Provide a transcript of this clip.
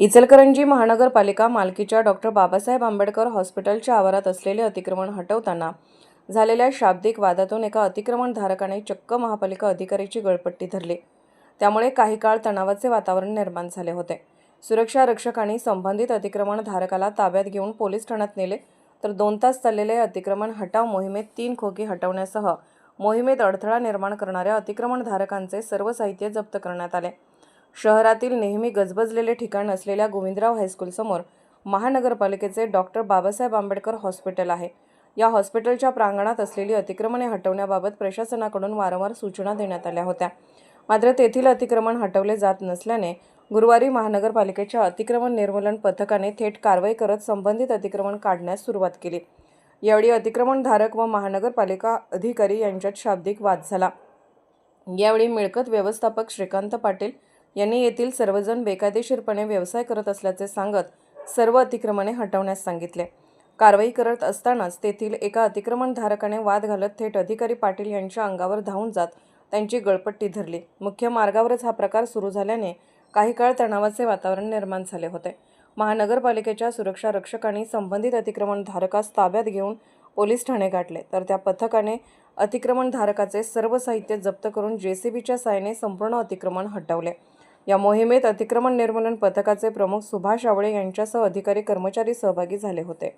इचलकरंजी महानगरपालिका मालकीच्या डॉक्टर बाबासाहेब आंबेडकर हॉस्पिटलच्या आवारात असलेले अतिक्रमण हटवताना झालेल्या शाब्दिक वादातून एका अतिक्रमणधारकाने चक्क महापालिका अधिकाऱ्याची गळपट्टी धरली. त्यामुळे काही काळ तणावाचे वातावरण निर्माण झाले होते. सुरक्षा रक्षकांनी संबंधित अतिक्रमणधारकाला ताब्यात घेऊन पोलीस ठाण्यात नेले तर दोन तास चाललेल्या अतिक्रमण हटाव मोहिमेत तीन खोकी हटवण्यासह मोहिमेत अडथळा निर्माण करणाऱ्या अतिक्रमणधारकांचे सर्व साहित्य जप्त करण्यात आले. शहरातील नेहमी गजबजलेले ठिकाण असलेल्या गोविंदराव हायस्कूलसमोर महानगरपालिकेचे डॉक्टर बाबासाहेब आंबेडकर हॉस्पिटल आहे. या हॉस्पिटलच्या प्रांगणात असलेली अतिक्रमणे हटवण्याबाबत प्रशासनाकडून वारंवार सूचना देण्यात आल्या होत्या. मात्र तेथील अतिक्रमण हटवले जात नसल्याने गुरुवारी महानगरपालिकेच्या अतिक्रमण निर्मूलन पथकाने थेट कारवाई करत संबंधित अतिक्रमण काढण्यास सुरुवात केली. यावेळी अतिक्रमणधारक व महानगरपालिका अधिकारी यांच्यात शाब्दिक वाद झाला. यावेळी मिळकत व्यवस्थापक श्रीकांत पाटील यांनी येथील सर्वजण बेकायदेशीरपणे व्यवसाय करत असल्याचे सांगत सर्व अतिक्रमणे हटवण्यास सांगितले. कारवाई करत असतानाच तेथील एका अतिक्रमणधारकाने वाद घालत थेट अधिकारी पाटील यांच्या अंगावर धावून जात त्यांची गळपट्टी धरली. मुख्य मार्गावरच हा प्रकार सुरू झाल्याने काही काळ तणावाचे वातावरण निर्माण झाले होते. महानगरपालिकेच्या सुरक्षा रक्षकांनी संबंधित अतिक्रमणधारकास ताब्यात घेऊन पोलीस ठाणे गाठले. तर त्या पथकाने अतिक्रमणधारकाचे सर्व साहित्य जप्त करून जेसीबीच्या साहाय्याने संपूर्ण अतिक्रमण हटवले. या मोहिमेत अतिक्रमण निर्मूलन पथकाचे प्रमुख सुभाष आवळे यांच्यासह अधिकारी कर्मचारी सहभागी झाले होते.